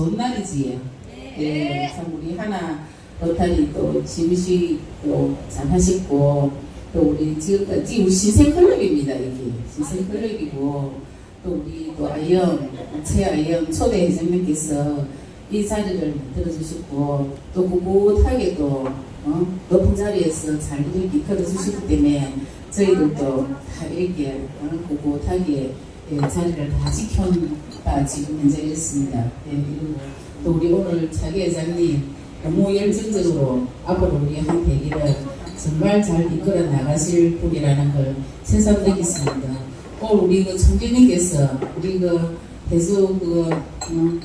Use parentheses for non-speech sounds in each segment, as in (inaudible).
좋은 날이지. 예, 참 우리 하나 로타리 또 지우시도 잘 하시고 또 우리 지금까지 우리 신생클럽입니다 여기 신생클럽이고 또 우리 또 아이언 최아이언 초대 회장님께서 이 자리를 만들어 주셨고 또 꿋꿋하게 또 어? 높은 자리에서 잘 이렇게 이끌어 주시기 때문에 저희들도 다 이렇게 어? 꿋꿋하게 예, 자리를 다 지켜다 지금 현재 있습니다. 예, 그리고 또 우리 오늘 차기 회장님 너무 열정적으로 앞으로 우리 한 대기를 정말 잘 이끌어 나가실 분이라는 걸 새삼 느꼈습니다. 오늘 우리 그 총재님께서 우리 그 대수 그 어,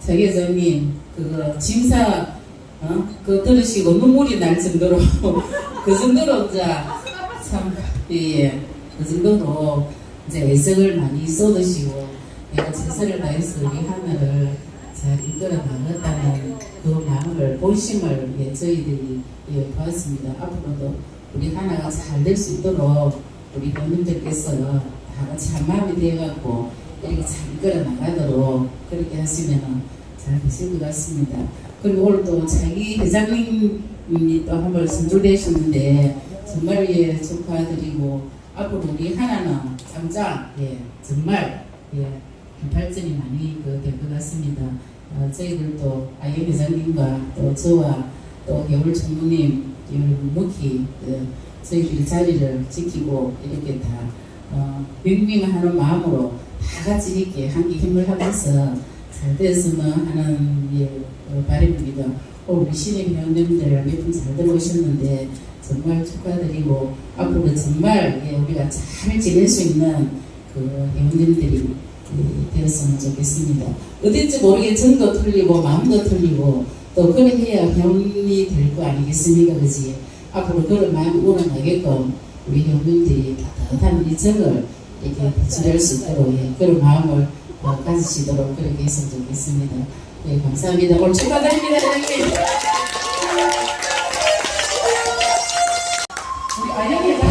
차기 회장님 그거 심사 어? 그 들으시고 눈물이 날 정도로 (laughs) 그 정도로 참예그 정도로 이제 애석을 많이 쏟으시고 내가 최선을 다해서 우리 하나를 잘 이끌어 나갔다는 그 마음을 본심을 예, 저희들이 예, 보았습니다. 앞으로도 우리 하나가 잘 될 수 있도록 우리 회원님들께서 다 같이 한 마음이 되어갖고 이렇게 잘 이끌어 나가도록 그렇게 하시면 잘 되실 것 같습니다. 그리고 오늘 또 자기 회장님이 또 한 번 선출되셨는데 정말 예 축하드리고 앞으로 우리 하나는 장장 예 정말 예 발전이 많이 그 될 것 같습니다. 어, 저희들도 아이엠 회장님과 또 저와 또 개울 총무님 묵묵히 그 저희들이 자리를 지키고 이렇게 다 어, 윈윈하는 마음으로 다 같이 이렇게 한기 힘을 하면서 잘 됐으면 하는 예, 어, 바람입니다. 오늘 우리 신입 회원님들 몇분잘 들어오셨는데 정말 축하드리고 앞으로 정말 예, 우리가 잘 지낼 수 있는 그 회원님들이 예, 되었으면 좋겠습니다. 어딘지 모르게 전도 틀리고 마음도 틀리고 또 그래 해야 회원이 될 거 아니겠습니까, 그지? 앞으로 그런 마음이 우러나게끔 우리 회원님들이 따뜻한 이 정을 이렇게 지낼 수 있도록 예, 그런 마음을 어, 가지시도록 그렇게 했으면 좋겠습니다. 예, 감사합니다. 오늘 축하드립니다, 회장님. 우리 아영 회장